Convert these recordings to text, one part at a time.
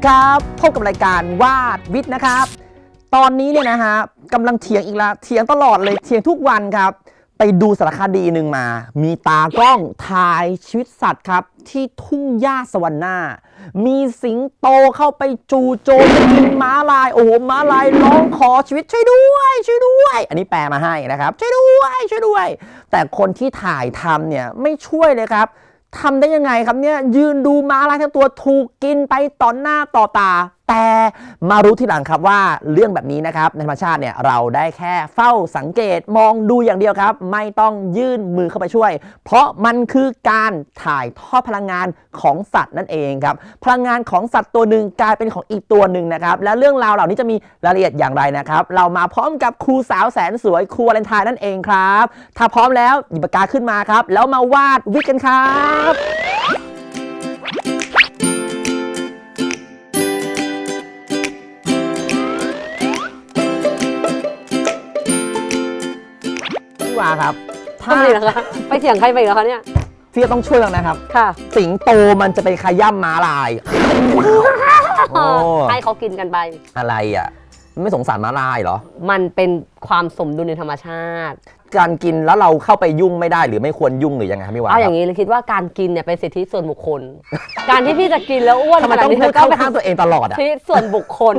ดีครับพบกับรายการวาดวิทย์นะครับ ตอนนี้เนี่ยนะฮะกำลังเถียงอีกแล้วเถียงตลอดเลยเถียงทุกวันครับ ไปดูสารคดีหนึ่งมา มีตากล้องถ่ายชีวิตสัตว์ครับ ที่ทุ่งหญ้าสวรรค์หน้า มีสิงโตเข้าไปจูโจมกินม้าลาย โอ้โหม้าลายร้องขอชีวิตช่วยด้วยช่วยด้วย อันนี้แปลมาให้นะครับช่วยด้วยช่วยด้วย แต่คนที่ถ่ายทำเนี่ยไม่ช่วยเลยครับ ทำได้ยังไงครับเนี่ยยืนดูม้าลายทั้งตัวถูกกินไปต่อหน้าต่อตา แต่มารู้ทีหลังครับว่าเรื่องแบบนี้นะครับในธรรมชาติเนี่ยเราได้แค่เฝ้าสังเกตมองดูอย่างเดียวครับ ไม่ต้องยื่นมือเข้าไปช่วย เพราะมันคือการถ่ายทอดพลังงานของสัตว์นั่นเองครับพลังงานของสัตว์ตัวหนึ่งกลายเป็นของอีกตัวหนึ่งนะครับและเรื่องราวเหล่านี้จะมีรายละเอียดอย่างไรนะครับ เรามาพร้อมกับครูสาวแสนสวยครูวาเลนไทน์นั่นเองครับ ถ้าพร้อมแล้วหยิบปากกาขึ้นมาครับ แล้วมาวาดวิกกันครับ พี่วาครับทำไมล่ะคะไปเถียงใครไปอีกแล้วคะเนี่ยพี่ต้องช่วยแล้วนะครับ ค่ะสิงโตมันจะไปขย่ำม้าลาย โอ้ ให้เขากินกันไป อะไรอะ ไม่สงสารม้าลายเหรอ มันเป็นความสมดุลในธรรมชาติ การกินแล้วเราเข้าไปยุ่งไม่ได้หรือไม่ควรยุ่งหรือยังไงครับพี่วาเอาอย่างนี้เลยคิดว่าการกินเนี่ยเป็นสิทธิส่วนบุคคล การที่พี่จะกินแล้วอ้วนทำไมขนาต้ดองนี้พูดก็เข้าเป็นข้างตัวเองตลอดอะสิทธิส่วนบุคคล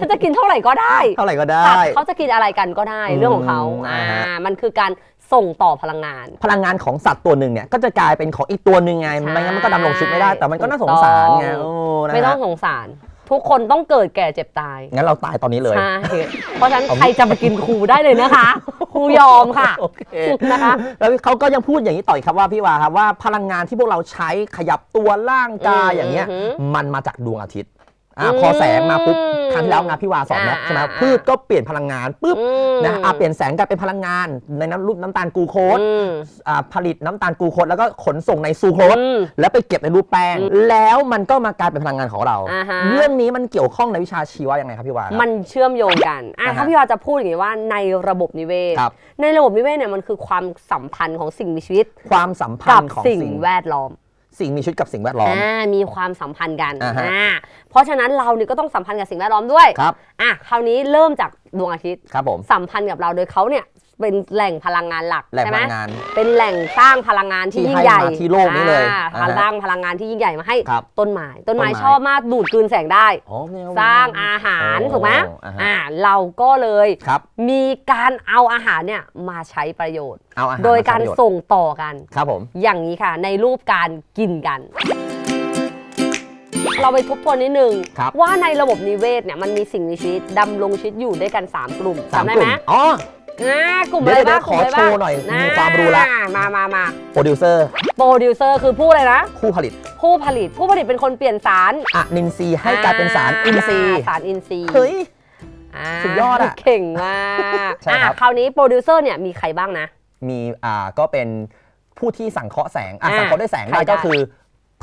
ฉันจะกินเท่าไหร่ก็ได้เท่าไหร่ก็ได้สัตว์เขาจะกินอะไรกันก็ได้อืมเรื่องของเขาอ่าอ่าฮะมันคือการส่งต่อพลังงาน พลังงานของสัตว์ตัวหนึ่งเนี่ยก็จะกลายเป็นของอีกตัวหนึ่งไงใช่ไม่งั้นมันก็ดำรงชีวิตไม่ได้ แต่มันก็น่าสงสารไงถูกต้องโอ้นะไม่ต้องฮะสงสาร ทุกคนต้องเกิดแก่เจ็บตาย งั้นเราตายตอนนี้เลย ใช่เพราะฉะนั้นผมใครจะมากินครูได้เลยนะคะครูยอมค่ะ โอเคนะคะ แล้วเขาก็ยังพูดอย่างนี้ต่ออีกครับว่าพี่วาครับว่าพลังงานที่พวกเราใช้ขยับตัวร่างกายอืมอย่างเงี้ยอือหือมันมาจากดวงอาทิตย์ อะอืมพอแสงมาปุ๊บครั้งที่แล้วงานพี่วาสอนแล้วอ่าใช่ไหมอ่าพืชก็เปลี่ยนพลังงานปุ๊บอืมนะอะเปลี่ยนแสงกลายเป็นพลังงาน ในน้ำรูปน้ำตาลกลูโคสอืมอ่าผลิตน้ำตาลกลูโคสแล้วก็ขนส่งในซูโคสอืมแล้วไปเก็บในรูปแป้ง แล้วมันก็มากลายเป็นพลังงานของเราอ่าฮะเรื่องนี้มันเกี่ยวข้องในวิชาชีวะยังไงครับพี่วาครับมันเชื่อมโยงกันอะอ่าฮะถ้าพี่วาจะพูดอย่างนี้ว่าในระบบนิเวศครับในระบบนิเวศเนี่ยมันคือความสัมพันธ์ของสิ่งมีชีวิต ความสัมพักันบธ์ของสิ่งสิ่งแวดล้อม สิ่งมีชีวิตกับสิ่งแวดล้อม อ่ามีความสัมพันธ์กันอ่าฮะ อ่าเพราะฉะนั้นเราเนี่ยก็ต้องสัมพันธ์กับสิ่งแวดล้อมด้วยครับ อะคราวนี้เริ่มจากดวงอาทิตย์ ครับผม สัมพันธ์กับเราโดยเขาเนี่ย เป็นแหล่งพลังงานหลักแหล่งใช่พไหมลังงาน เป็นแหล่งสร้างพลังงานที่ที่ยิ่งให้ใหญ่มาที่โลกนี้เลยอ่าอ่าฮะสร้างพลังงานที่ยิ่งใหญ่มาให้ครับต้นไม้ต้นไม้ต้นไม้ ชอบมากดูดกลืนแสงได้ อ๋อไม่เอสร้างอาหารโอ้ถูกไหมอ่าฮะ อ่าเราก็เลยครับ มีการเอาอาหารเนี่ยมาใช้ประโยชน์ เอาอาหารโดยการมใช้ประโชน์ส่งต่อกัน ครับผม อย่างนี้ค่ะ ในรูปการกินกัน เราไปทบทวนนิดนึง ครับ ว่าในระบบนิเวศเนี่ยมันมีสิ่งมีชีวิตดำรงชีวิตอยู่ด้วยกัน 3 กลุ่มสามจำได้กไหมลุ่มอ๋อ อ่ากลุ่มเดี๋อะยวไรบ้างเดี๋ยวกลุ่มอะไรบ้างขอโชว์หน่อยมีความรู้ละอ่ามามามาโปรดิวเซอร์โปรดิวเซอร์คือผู้อะไรนะ ผู้ผลิตผู้ผลิตผู้ผลิตเป็นคนเปลี่ยนสารอะนินทรีย์ให้กลายเป็นสารอินทรีย์สารอินทรีย์เฮ้ยาสุดยอดอะเก่งมากใช่ครับ อะคราวนี้โปรดิวเซอร์เนี่ยมีใครบ้างนะ มีอ่าก็เป็นผู้ที่สังเคราะห์แสงอะอ่าสังเคราะห์ด้วยแสงใครได้ได้ ก็คือ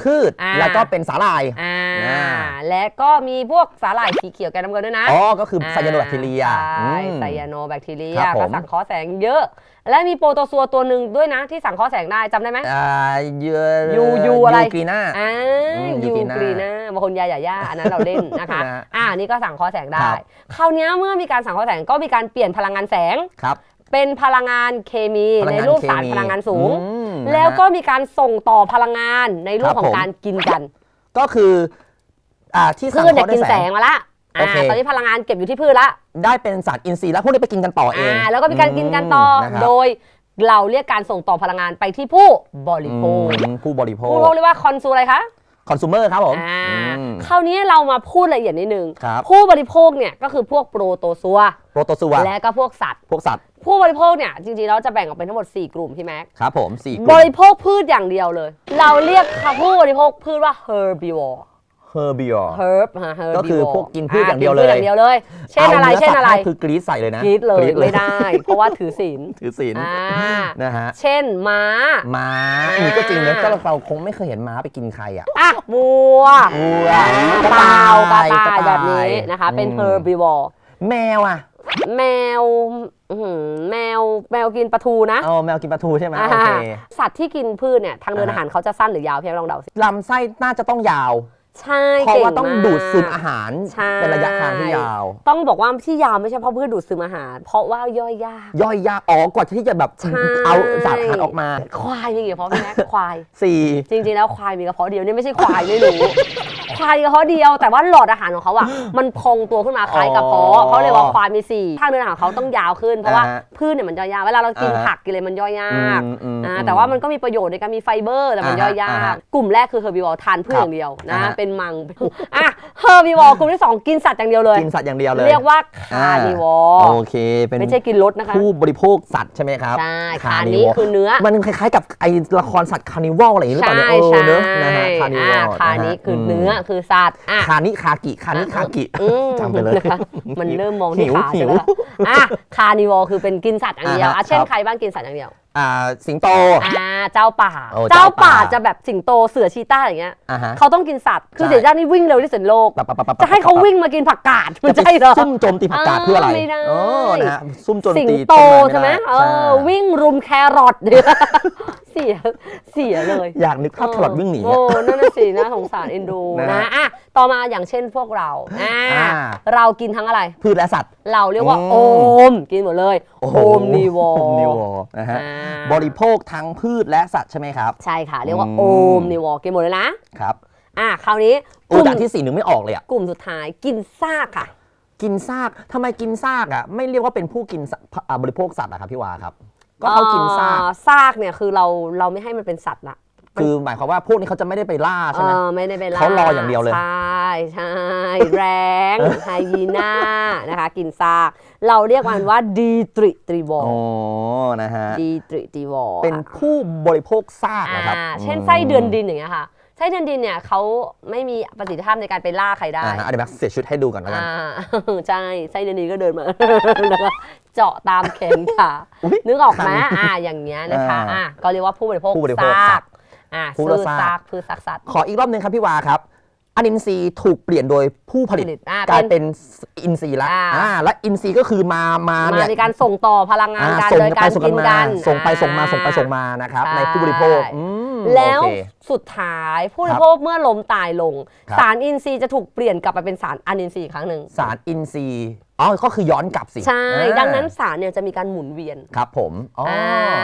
พืช อ่า แล้วก็เป็นสาหร่าย อ่าอ่า และก็มีพวกสาหร่ายสีเขียวแกนน้ำเงินด้วยนะอ๋อ ก็คือไซยาโนแบคทีเรียใช่อืม ไซยาโนแบคทีเรียครับผม ก็สังเคราะห์แสงเยอะ และมีโปรโตซัวตัวหนึ่งด้วยนะที่สังเคราะห์แสงได้จำได้ไหม อ่าเยยูยูอะไรกรีน่า อ่าอืมยูยูกกรีรีน่าน่าบางคนยาหย่าย่าอันนั้นเราเล่นนะคะ นะฮะอ่านี่ก็สังเคราะห์แสงได้ ครับคราวนี้เมื่อมีการสังเคราะห์แสงก็มีการเปลี่ยนพลังงานแสง ครับเป็นพลังงานเคมีพลังในงานรูปสารเคมีพลังงานสูง อืมแล้ว นะฮะก็มีการส่งต่อพลังงานในรูคปรับของผมการกินกันก็คืออ่าที่สังพืชเคเนี่ยราะห์ด้กิวนยแสแสงง มาละโออ่าเค ตอนนี้พลังงานเก็บอยู่ที่พืชละได้เป็นสารอินทรีย์แล้วพวกนี้ไปกินกันต่อเองอ่าแล้วก็มีการกินกันต่ออนะครับโดยเราเรียกการส่งต่อพลังงานไปที่ผู้บริโภคอืมผู้บริโภผู้คบริโภคเรียกว่าคอนซูอะไรคะ คอน sumer ครับผมอ่าอืม คราวนี้เรามาพูดละเอียดนิดนึง ครับ ผู้บริโภคเนี่ยก็คือพวกโปรโตซัว โปรโตซัวและก็พวกสัตว์ พวกสัตว์ผู้บริโภคเนี่ยจริงๆเราจะแบ่งออกเป็นทั้งหมด 4 กลุ่มพี่แม็ก ครับผมสี่กบลุ่มริโภคพืชอย่างเดียวเลย เราเรียกคำผู้บริโภคพืชว่า herbivore herbivore herb ฮะก็คือ herbivore พวกกินพืชอย่างเดียวเลย กินพืชอย่างเดียวเลย เช่นอะไราเช่นอะไรสัตว์ให้คือกรีดใส่เลยนะกรีดเลยกรี๊ดไม่ได้ เพราะว่าถือศีล ถือศีลอ่านะฮะ เช่นม้า ม้าอันนี้ก็จริงนะก็เราคงไม่เคยเห็นม้าไปกินใครอะอะวัววัวกระต่ายกระกระต่ายต่ายแบบนี้นะคะ เป็นอืม herbivore แมวอะแมวอื้อหือแมวแมวกินปลาทูนะเอาแมวกินปลาทูใช่ไหมอ่าโอเคสัตว์ที่กินพืชเนี่ยทางเดินอ่าอาหารเขาจะสั้นหรือยาวพี่ให้ลองเดาสิลำไส้น่าจะต้องยาว ใช่เพราะเก่งว่าต้องมก ดูดซึมอาหารใช่ เป็นระยะทางที่ยาว ต้องบอกว่าที่ยาวไม่ใช่เพราะพืชดูดซึมอาหาร เพราะว่าย่อยยาก ย่อยยากอ๋อกว่าที่จะแบบใช่ เอาสารอาหารออกมาควายมีกี่กระเพาะพี่แม็ก ควาย สี่ จริงๆแล้วควายมีกระเพาะเดียวนี่ไม่ใช่ควายไม่รู้ ควายมีกระเพาะเดียว แต่ว่าหลอดอาหารของเขาอะ มันพองตัวขึ้นมาคล้ายกระเพาะเขาเลยว่าควายมีสี่ทางเดินอาหารของเขาต้องยาวขึ้นเพราะว่าพืชเนี่ยมันย่อยยากเวลาเรากินผักกินอะไรมันย่อยยากอืมอืมนะอืมแต่ว่ามันก็มีประโยชน์ในการมีไฟเบอร์แต่มันย่อยยาอ่าฮะกกลุ่มแรกคือเฮอร์บิวอร์ทานพืชครับอย่างเดียวนะอ่าฮะเป็นมังอะเฮอร์บิวอร์กลุ่มที่สองกินสัตว์อย่างเดียวเลยกินสัตว์อย่างเดียวเลย เรียกว่าคาร์นิวอร์โอเคเป็นไม่ใช่กินรถนะคะผู้บริโภคสัตว์ใช่ไหมครับใช่คาร์นี้คือเนื้อ มันคล้ายๆกับไอละครสัตว์คาร์นิวัลอะไรอย่างนี้หรือเปล่าเนี่ยเอใช่อเนอะนะฮะคาร์นิวัอ่าลคานี้คือเนื้อคือสัตว์อะ คานิคากิคานิคากิอืมจำไปเลย นะคะมันเริ่มมองที่หิวขาหิใช่ว ไหมล่ะอะคาร์นิวอร์คือเป็นกินสัตว์อย่างเดียวอ่าฮะอะเช่นครับ ใครบ้างกินสัตว์อย่างเดียวอ่าสิงโต อ่าเจ้าป่า โอ้เจ้าเจ้าป่า ป่าจะแบบสิงโตเสือชีต้าอย่างเงี้ยอ่าฮะ เขาต้องกินสัตว์คือใช่ เสือชีต้านี่วิ่งเร็วที่สุดในโลก ปั๊บปั๊บปั๊บปั๊บจะให้เขาวิ่งมากินผักกาดมันจะใช่เหรอ ซุ่มโจมตีผักกาดเพื่ออะไรไม่ได้ เออนะฮะซุ่มโจมสิงตีโตต้นใช่ไหมด้เอใช่อวิ่งรุมแครอทเนี่ย เสียเสียเลยอยากนึกภาพแครอทวิ่งหนี โอ้อะนั่นน่ะสินะสงสารเอ็นดูนะนะอะต่อมาอย่างเช่นพวกเราอ่าอ่า เรากินทั้งอะไร พืชและสัตว์ เราเรียกว่าอืมโอมกินหมดเลย โอ้โอมนิวอโอมนิวอนะฮะอ่าบริโภคทั้งพืชและสัตว์ใช่ไหมครับ ใช่ค่ะ เรียกว่าอืม โอมนิวอกินหมดเลยนะครับอะคราวนี้กโอ้ลุ่มจากที่สี่หนึ่งไม่ออกเลยอะกลุ่มสุดท้ายกินซากค่ะ กินซากทำไมกินซากอะไม่เรียกว่าเป็นผู้กินสัตว์อ่าบริโภคสัตว์อะครับพี่วาครับ ก็เขากินซากเอ่อซากเนี่ยคือเราเราไม่ให้มันเป็นสัตว์ละคือหมายความว่าพวกนี้เขาจะไม่ได้ไปล่าใช่ไหมเออไม่ได้ไปล่าเขารออย่างเดียวเลยใช่ใช่แรงไฮยีน่านะคะ กินซาก เราเรียกมันว่าดีตริตรีวอโอ้นะฮะดีตริตรีวอเป็นผู้บริโภคซากนะครับอ่าเช่นไส้เดือนดินอย่างเงี้ยค่ะ ไส้เดือนดินเนี่ยเขาไม่มีประสิทธิภาพในการไปล่าใครได้อ่าฮะเดี๋ยวแม็กซ์เสียชุดให้ดูก่อนแล้วกัน อ่า ใช่ไส้เดือนดินก็เดินมา แล้วก็เจาะตามแขนขาอุ๊ยนึกออกไหมคันอ่าอย่างเงี้ยนะคะอ่า อ่าก็เรียกว่าผู้บริโภคผู้บริโภคซาสักตว์อ่าผู้ซื้อซาก ซากพืชซากสัตว์ ขออีกรอบหนึ่งครับพี่วาครับ อนินทรีย์ถูกเปลี่ยนโดยผู้ผลิตผลิตอ่ากลายเป็นเป็นอินทรีย์ละอ่า อ่าและอินทรีย์ก็คือมามามาเนี่ยในการส่งต่อพลังงานอ่ากันส่งโดยกันกาไปรส่งกิกันนมากันส่งไปส่งมาอ่ส่งไปส่งมานะครับ ใช่ ในผู้บริโภคอืมแล้วโอเค สุดท้ายผู้บริโภคเมื่อล้มตายลง ครับ สารอินทรีย์จะถูกเปลี่ยนกลับไปเป็นสารอนินทรีย์อีกครั้งหนึ่งสารอินทรีย์อ๋อก็คือย้อนกลับสิใช่ อ่าดังนั้นสารเนี่ยจะมีการหมุนเวียนครับผมอ๋อ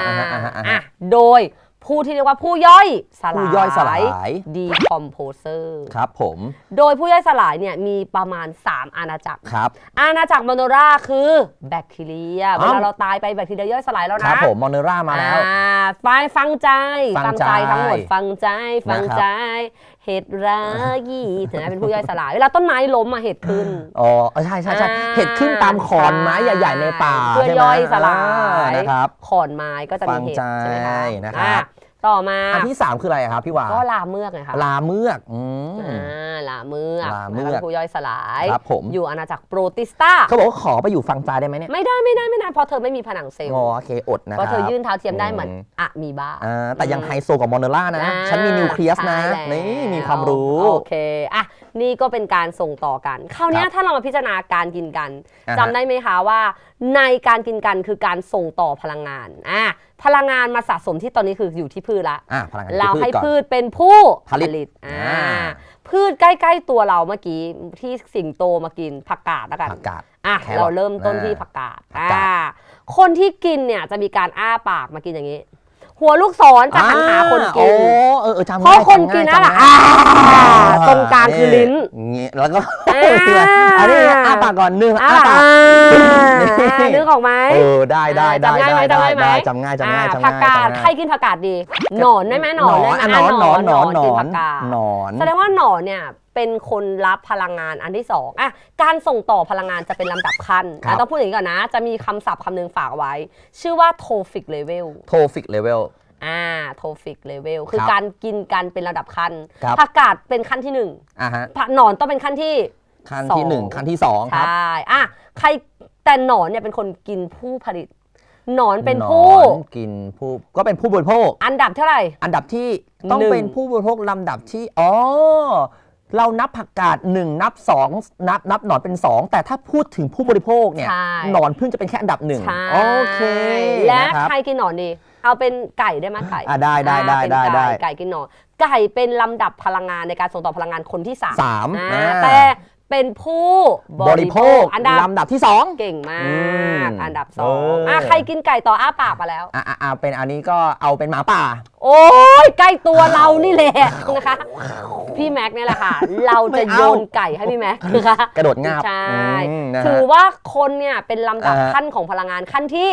อ่าฮะอ่าฮะอ่าอะฮะโดย ผู้ที่เรียกว่าผู้ย่อยสลายผู้ย่อยสลาย decomposer ครับผม โดยผู้ย่อยสลายเนี่ยมีประมาณ 3 อาณาจักรครับ อาณาจักรมโนราคือแบคทีเรียอ้าวเวลาเราตายไปแบคทีเรียย่อยสลายแล้วครันะบผมมอนเนอร่ามาแล้วอ่าไปฟังใจฟังใจทั้งหมดฟังใจฟังนะครับใจ เห็ดรายี่ถึงจะเป็นผู้ย่อยสลายเวลาต้นไม้ล้มมาเห็ดขึ้นอ๋อใช่ใช่ใช่อ่าเห็ดขึ้นตามขอนไม้ใหญ่ ๆ ในป่าเพื่อใช่ไหมย่อยสลาอ่ายนะครับขอนไม้ก็จะมีเห็ดฟังใจใช่ไหมคะนะครับอะ ต่อมาอันที่ 3 คืออะไรครับพี่วาก็ลาเมือกไงคะลาเมือกอืม อ่าลาเมือกลาเมือกแล้วผู้ย่อยสลายครับผม อยู่อาณาจักรโปรติสตาเขาบอกว่าขอไปอยู่ฟังใจได้ไหมเนี่ยไม่ได้ไม่ได้ไม่ได้เพราะเธอไม่มีผนังเซลล์งอโอเคอดนะคเพรับราะเธอยื่นเท้าเทียมได้เหมือนอะมีบา อ่าแต่ยังไฮโซกว่ามอนเนอร่านะ อ่าฉันมีนิวเคลียสนะ ใช่แล้วนี่มีความรู้ โอเค อะ นี่ก็เป็นการส่งต่อกันคราวเนี้ยครับถ้าเรามาพิจารณาการกินกันอ่าฮะจำได้ไหมคะว่า ในการกินกันคือการส่งต่อพลังงานอะพลังงานมาสะสมที่ตอนนี้คืออยู่ที่พืชละอ่าพลังงานเราที่ให้ก่อนพืชเป็นผู้ผลิตอ่าอ่าพืชใกล้ ๆ ตัวเราเมื่อกี้ที่สิงโตมากินผักกาดแล้วกันผักกาดอะแครอทเราเริ่มต้นที่อ่าผักกาดผักกาดอ่าคนที่กินเนี่ยจะมีการอ้าปากมากินอย่างนี้ หัวลูกศรจะหันหาคนกินโอ้เออเออจำเพง่ายราะคนกินนั่นแหละจำง่ายอ่าจำง่ายตรงกลางคือลิ้นเงี้ยแล้วก็อ่าอันนี้อ้าปากก่อนหนึ่งอ้าอ้าปาปากกนึกออกไหมเออได้ได้ได้จำง่ายไหมได้จำง่ายไหมได้จำง่ายจำง่ายอ่จำผักง่ายกาดจำง่ายใครกินผักกาดดีหนอนได้ไหมหนอนได้ไหมอะหนอนหนอนหนอนหนกิอนผักกาดหนอนแสดงว่าหนอนเนี่ย เป็นคนรับพลังงานอันที่สองอะการส่งต่อพลังงานจะเป็นลำดับขั้นครับ อะต้องพูดอย่างนี้ก่อนนะ จะมีคำศัพท์คำหนึ่งฝากเอาไว้ ชื่อว่า trophic level โทฟิกเลเวล อ่าโทฟิกเลเวลคือครับการกินกันเป็นระดับขั้นครับ ผักกาดเป็นขั้นที่หนึ่งอ่าฮะผักหนอนต้องเป็นขั้นที่ ขั้นที่สองหนึ่งขั้นที่สองใชครับ่อะใครแต่หนอนเนี่ยเป็นคนกินผู้ผลิต หนอนเป็นผู้หนอนกินผู้ก็เป็นผู้บริโภค อันดับเท่าไหร่ อันดับที่ต้องหนึ่ง เป็นผู้บริโภคลำดับที่อ๋อ เรานับผักกาดหนึ่งนับสองนับนับหนอนเป็นสองแต่ถ้าพูดถึงผู้บริโภคเนี่ยใช่ หนอนเพิ่งจะเป็นแค่อันดับหนึ่งใช่โอเคและนะครับ ใครกินหนอนดี เอาเป็นไก่ได้ไหมไก่อะได้ได้ได้อ่าเป็นได้ได้ ไก่ไก่กินหนอน ไก่เป็นลำดับพลังงานในการส่งต่อพลังงานคนที่สามสามอ่าอ่า แต่ เป็นผู้บริโภคอันดับลำดับที่สองเก่งมาอืกมอันดับสเอองออ่อะใครกินไก่ต่ออ้าปากมาแล้วอะอะอะเป็นอันนี้ก็เอาเป็นหมาป่า โอ้ยใกล้ตัวเรานี่แหละนะคะ พี่แม็กซ์เนี่ยแหละค่ะ เราจะไม่เอาโยนไก่ให้พี่แม็กซ์นะคะกระโดดงาบใช่อืมนะฮะถือว่าคนเนี่ยเป็นลำดับอ่าฮะขั้นของพลังงานขั้นที่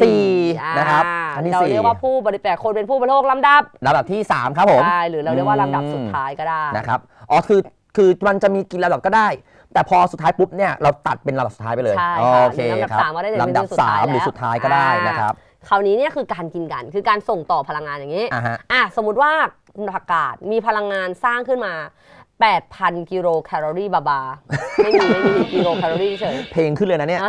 สี่อ่านะครับขั้นที่เราสี่เรียกว่าผู้บริแต่คนเป็นผู้บริโภคลำดับลำดับที่สามครับผมใช่หรือเราเรียกว่าลำดับอืมสุดท้ายก็ได้นะครับอ๋อคือ คือมันจะมีกินลำดับก็ได้ แต่พอสุดท้ายปุ๊บเนี่ยเราตัดเป็นลำดับสุดท้ายไปเลยใช่ค่ะโอเคลำดับครับสามก็ได้เลยลำดับเป็นสุดสาท้ายมหรือแล้วสุดท้ายก็ได้อ่านนะครับคราวนี้เนี่ยคือการกินกัน คือการส่งต่อพลังงานอย่างนี้ อะฮะ อะสมมติว่าผักกาดมีพลังงานสร้างขึ้นมา 8,000 กิโลแคลอรี่บาบา ไม่มี ไม่มีกิโลแคลอรี่เฉยเพลงขึ้นเลยนะเนี่ย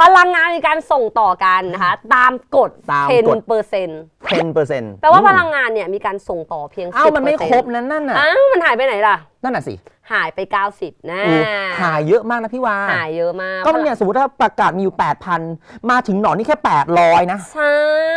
พลังงานมีการส่งต่อกันนะคะตามกฎตามกฎ10เปอร์เซ็นต์10เปอร์เซ็นต์แปลว่าพลังงานเนี่ยมีการส่งต่อเพียงเอ้า10%มันไม่ครบนั้นนั่นน่ะอ้าวมันหายไปไหนล่ะ นั่นน่ะสิหายไป 90นะอู้หายเยอะมากนะพี่วาหายเยอะมาก ก็เนี่ยสมมติถ้าประกาศมีอยู่ 8,000 มาถึงหนอนนี่แค่ 800 นะ ใช่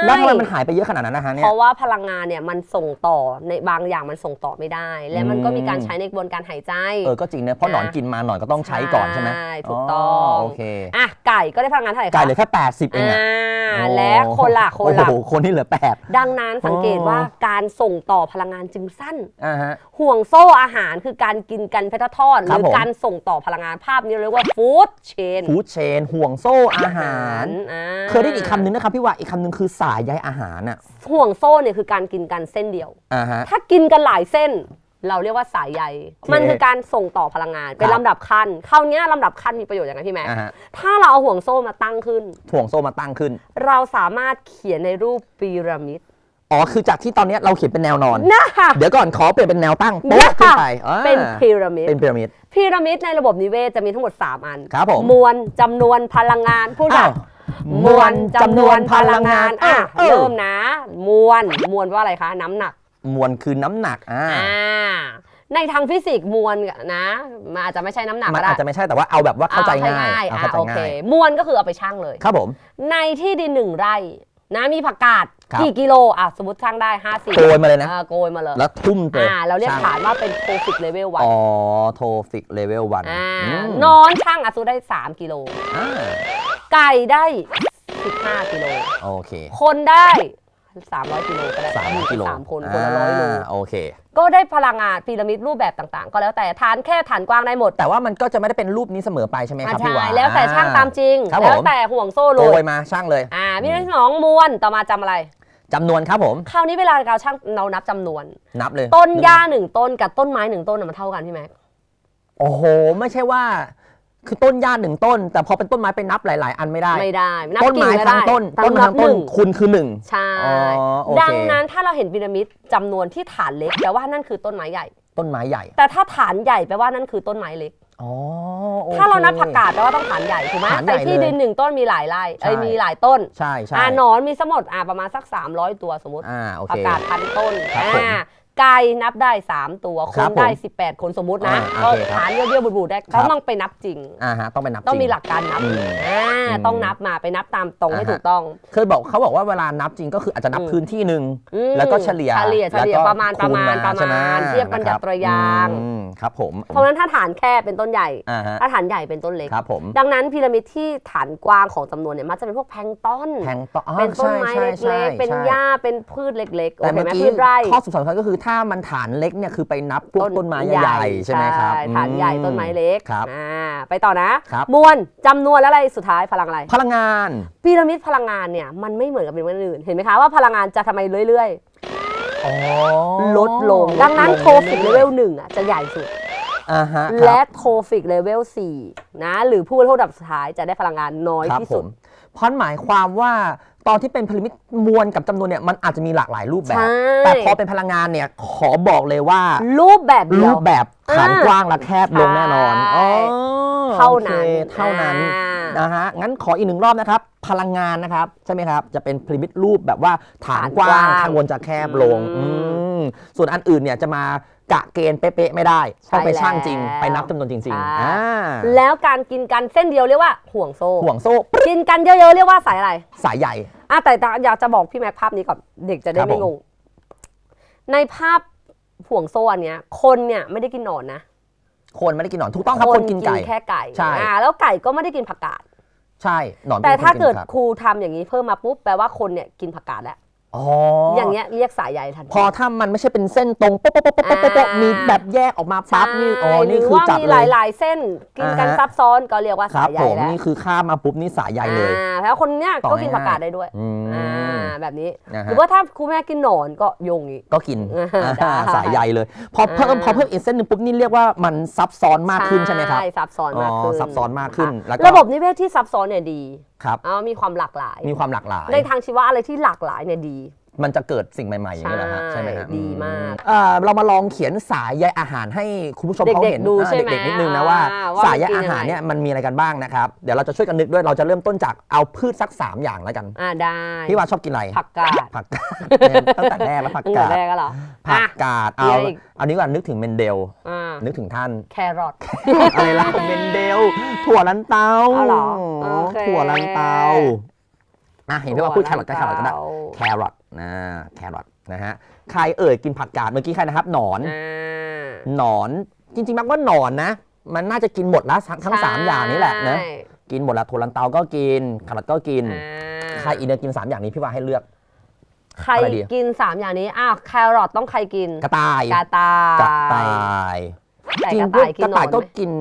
แล้วทำไมมันหายไปเยอะขนาดนั้นนะฮะเนี่เพยราะว่าพลังงานเนี่ยมันส่งต่อในบางอย่างมันส่งต่อไม่ได้ และมันก็มีการใช้ในกระบวนการหายใจ เออ ก็จริงนะเพราะหนอนกินมาหนอนก็ต้องใช้ก่อนใช่ไหมใช่ถูกต้องโอเคอะไก่ก็ได้พลังงานเท่าไหร่คะไก่เหลือแค่80เองอ่าอะและคนละคนละโอ้โหคนที่เหลือ8ดังนั้นสังเกตว่าการส่งต่อพลังงานจึงสั้นอ่าฮะห่วงโซ่อาหารคือการกินกันเพชรทอดหครัรืบอผม การส่งต่อพลังงานภาพนี้เรียกว่าฟู้ดเชนฟู้ดเชนห่วงโซ่อาหาร อ่าเคยได้อีกคำหนึ่งนะครับพี่ว่าอีกคำหนึ่งคือสายใยอาหารอะห่วงโซ่เนี่ยคือการกินกันเส้นเดียว อ่าฮะ ถ้ากินกันหลายเส้น เราเรียกว่าสายใยโอเคมันคือการส่งต่อพลังงาน เป็นครับลำดับขั้นคราวเนี้ยลำดับขั้นมีประโยชน์ยังไงพี่แม่อ่าฮะ ถ้าเราเอาห่วงโซ่มาตั้งขึ้น ห่วงโซ่มาตั้งขึ้น เราสามารถเขียนในรูปพีระมิด อ๋อคือจากที่ตอนเนี้ยเราเขียนเป็นแนวนอน นะคะ เดี๋ยวก่อนขอเปลี่ยนเป็นแนวตั้งนะโป๊ะขึ้นคะไปอ่าเป็นพีระมิด เป็นพีระมิด พีระมิดในระบบนิเวศจะมีทั้งหมด 3 อัน ครับผม มวลจำนวนพลังงานพูดค่ะอ้าวมวลจำนวนพลังงานอะเออ เริ่มนะ มวลมวลว่าอะไรคะ น้ำหนักมวลคือน้ำหนักอ่าอ่าในทางฟิสิกส์มวลนะมันอาจจะไม่ใช่น้ำหนักมันก็ได้อาจจะไม่ใช่แต่ว่าเอาแบบว่าเข้าใจง่ายอ่เอาอ่าเข้าใจโอเคง่ายมวลก็คือเอาไปชั่งเลย ครับผม ในที่ดินหนึ่งไร่ นะมีผักกาดครับ กี่กิโลอะสมมติช่างได้50โกยมาเลยนะอ่าโกยมาเลยแล้วทุ่มเลยอ่าเราเรียกช่งฐานว่าเป็นโทฟิกเลเวลวันอ๋อโทฟิกเลเวลวันอ่าอืมนอนช่างอะสมมุติได้3กิโลอ่าไก่ได้ 15 กิโล โอเค คนได้ 300 กิโลก็ได้สามกิโลสามคนคนละร้อยโลาโอเค ก็ได้พลังงานพีระมิดรูปแบบต่างๆ ก็แล้วแต่ฐานแค่ฐานกว้างได้หมดแต่ว่ามันก็จะไม่ได้เป็นรูปนี้เสมอไปใช่ไหมครับอ่าพี่ใช่วาแล้วแต่ช่างตามจริง ครับแล้วผมแต่ห่วงโซ่เลโกยยมาช่างเลยอ่ามีที่สองมวลต่อมาจำอะไร จำนวนครับผม คราวนี้เวลาเราช่างเรานับจำนวน นับเลยต้นหญ้าหนึ่งต้นกับต้นไม้หนึ่งต้นน่ะมันเท่ากันพี่แม็ก โอ้โห ไม่ใช่ว่า คือต้นหญ้าหนึ่งต้น แต่พอเป็นต้นไม้ไปนับหลาย ๆ อันไม่ได้ ไม่ได้นับต้นกิ่งไม้ไม่ทั้ได้งต้น ต้นไม้นัทั้บงหต้นนึ่งคุณคือหนึ่งใช่ อ๋อโอเคดังนั้นถ้าเราเห็นพีระมิดจำนวนที่ฐานเล็กแปลว่านั่นคือต้นไม้ใหญ่ ต้นไม้ใหญ่แต่ถ้าฐานใหญ่แปลว่านั่นคือต้นไม้เล็ก อ๋อโอค ถ้าเรานับผักกาดแปลว่าต้องฐานใหญ่ถูกไหมฐานใหญ่แต่ที่เลยดินหนึ่งต้นมีหลายไร่เอ้ยใช่ มีหลายต้นใช่ใช่อ่าหนอนมีสมดอ่าประมาณสัก 300 ตัวสมมติ อ่าโอเค ผักกาดพันต้นครับผม อ่า ไก่นับได้ 3 ตัวคครันบผมได้ 18 คนสมมตินะอ่าก็โอเคครับฐานเบี้ยวๆบูดๆได้ครับก็ต้องไปนับจริง อ่าฮะต้องไปนับต้องจริ มีหลักการนับอืมอ่าอืมต้องนับมาไปนับตามตรงให้อ่าฮะ ถูกต้องเคยบอกเขาบอกว่าเวลานับจริงก็คืออาจจะนับอืมพื้นที่หนึ่ง อืมแล้วก็เฉลี่ยเฉลี่ยเฉลี่ยแล้วก็ประมาณประมาณคูประใช่ไหมาณเทียบกันกับะคตัวอย่างอืมครับผมเพราะฉะนั้นถ้าฐานแค่เป็นต้นใหญ่ อ่าฮะถ้าฐานใหญ่เป็นต้นเล็ก ครับผมดังนั้นพีระมิดที่ฐานกว้างของจำนวนเนี่ยมักจะเป็นพวกแพลงก์ต้นแทงต่ออ๋อเป็นต้นไม้ใช่ใช่เล็กๆ เป็นใช่หญ้าเป็นพืชเล็กๆโอแต่เคเมื่อไหมกี้พืชไร่ ข้อสำคัญก็คือถ้ามันฐานเล็กเนี่ยคือไปนับพวกต้นไม้ใหญ่ๆใช่ไหมครับฐานใหญ่อืต้นไม้เล็กครับอ่าไปต่อนะครับมวลจำนวนแล้วอะไรสุดท้ายพลังอะไร พลังงานพีระมิดพลังงานเนี่ยมันไม่เหมือนกับพีระมิดอื่น เห็นไหมคะว่าพลังงานจะทำไมเรื่อยอ๋อๆลดลง ดังนั้นโทฟิกเลเวลหนึ่งอะจะใหญ่สุดอ่าฮะคและรับโทฟิกเลเวล4นะหรือผู้บริโภคระดับสุดท้ายจะได้พลังงานน้อยครับที่ผสุดมเพราะหมายความว่า ตอนที่เป็นพลิมิตมวลกับจำนวนเนี่ยมันอาจจะมีหลากหลายรูปแบบ ใช่ แต่พอเป็นพลังงานเนี่ยขอบอกเลยว่า รูปแบบเดีรูยว ปแบบฐานอ่ากว้างและแคบลงแน่นอนใช่อ๋อเท่านั้นโอคเท่านั้นอ่านนะฮะงั้นขออีกหนึ่งรอบนะครับ พลังงานนะครับ ใช่ไหมครับ จะเป็นพลิมิตรูปแบบว่าฐานกว้างข้างบนจะแคบลงอืม อืมส่วนอันอื่นเนี่ยจะมา กะเกณฑ์เป๊ะๆไม่ได้ต้องไปใช่ช่างจริงแล้วไปนับจำนวนจริงใช่ๆอ่าแล้วการกินกันเส้นเดียวเรียกว่าห่วงโซ่ห่วงโซ่กินกันเยอะๆเรียกว่าสายอะไร สายใหญ่อะแต่แต่อยากจะบอกพี่แม็กภาพนี้ก่อนเด็กจะได้ครับไม่ผมงงในภาพห่วงโซ่อันเนี้ย คนเนี่ยไม่ได้กินหนอนนะคนไม่ได้กินหนอนถูกต้องครับคนกินไก่แค่ไก่ใช่อ่าแล้วไก่ก็ไม่ได้กินผักกาดใช่หนอนแต่ป็นคนถ้าเกิดครับครูทำอย่างนี้เพิ่มมาปุ๊บแปลว่าคนเนี่ยกินผักกาดแล้ว อ๋อออย่างเงี้ยเรียกสายใยทันทีพอถ้ามันไม่ใช่เป็นเส้นตรงโป๊ะโป๊ะโป๊ะโป๊ะโป๊ะโป๊ะอ่ามีมีแบบแยกออกมาปั๊บนี่อ๋อใช่นี่หรืคือว่าจับมีเลหยลายๆ เส้นกินกันอ่าฮะซับซ้อนก็เรียกว่าครัสาบยใยผมแล้วนี่คือข้ามมาปุ๊บนี่สายใยเลยอ่าแล้วคนเนี้ยต่อก็กินง่ายๆผักกาดได้ด้วยอืมอ่า แบบนี้นะหฮะรือว่าถ้าครูแม่กินหนอนก็โยงอีก ก็กินอ่าอ่าได้สายใยเลย พอเพิ่มอ่าพอเพิ่มอีกเส้นหนึ่งปุ๊บนี่เรียกว่ามันซับซ้อนมากขึ้นใช่ไหมครับใช่ซับซ้อนมากขึ้นอ๋อซับซ้อนมากขึ้นค่ะแล้วก็ระบบนิเวศที่ซับซ้อนเนี่ยดีครับอ่ามีความหลากหลาย มีความหลากหลาย ในทางชีวะอะไรที่หลากหลายเนี่ยดี มันจะเกิดสิ่งใหม่ๆอย่างนี้แหละฮะใช่ใช่ไหมฮะดีมากเอ่อเรามาลองเขียนสายใยอาหารให้คุณผู้ชมเขาเด็กๆเห็นดูอ่าใช่ไหมเด็กๆนิดนึงนะว่าอ่าว่าสายใยมันกินอาหารยังไงเนี่ยมันมีอะไรกันบ้างนะครับเดี๋ยวเราจะช่วยกันนึกด้วยเราจะเริ่มต้นจากเอาพืชสักสามอย่างแล้วกันอ่าได้พี่ว่าชอบกินอะไรผักกาดผักกาดเนี่ยตั้งแต่แรกแล้วผักตั้งแต่กาดแรกก็เหรอผัอะกกาดมีเอาอะไรอีก อันนี้ก่อนนึกถึงเมนเดล อ่านึกถึงท่าน แครอท อะไรล่ะเมนเดล ถั่วลันเตาเอาเหรอโอเค ถั่วลันเตาอะเห็นไหมว่าพูดแครอทก็แครอทก็ได้แครอท นะแครอทนะฮะใครเอ่ยกินผักกาดเมื่อกี้ใครนะครับหนอนอ่าหนอนจริงๆมักว่าหนอนนะ มันน่าจะกินหมดแล้วทั้งทั้งสามอย่างนี้แหละนะใช่กินหมดแล้วถั่วลันเตาก็กินแครอทก็กินอ่าใครอีกเนี่ยกินสามอย่างนี้พี่ว่าให้เลือกใครอะไรดีกิน 3 อย่างนี้อ้าวแครอทต้องใครกินกระต่ายกระต่ายกระต่ายแต่จริงกระต่ายกินกระหนอต่ายนก็ไหมกิน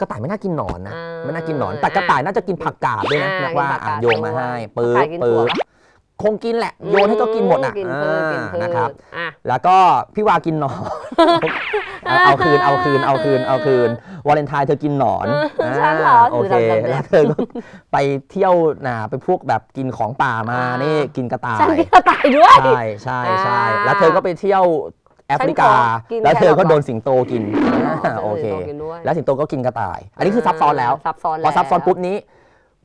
กระต่ายไม่น่ากินหนอนนะอ่าไม่น่ากินหนอน แต่กระต่ายน่าจะกินผักกาดด้วยนะอ่านักว่ากินผักกาดอะโยงมาให้ด้วยปื๊กระบต่ายกินปื๊ถั่วบปะ คงกินแหละ โยนให้ก็กินหมดอะกินพืชกินพืชอ่านะครับ อะ แล้วก็พี่วากินหนอนเอาเอาคืนเอาคืนเอาคืนเอาคืนวาเลนไทน์เธอกินหนอนฉันเหรอโอเคถือดำๆแล้วเธอก็ไปเที่ยวนะไปพวกแบบกินของป่ามาอ่านี่นี่กินกระต่าฉันย กินกระต่ายด้วย ใช่ใช่ใช่อ่าแล้วเธอก็ไปเที่ยวแอฟริกา ฉันขอกินแล้วเธอก็แครอทโดนสิงโตกินอ่าโอเค กินด้วย แล้วสิงโตก็กินกระต่าย อันนี้คือซับซ้อนแล้ว ซับซ้อนพอซับซ้อนแล้วปุ๊บนี้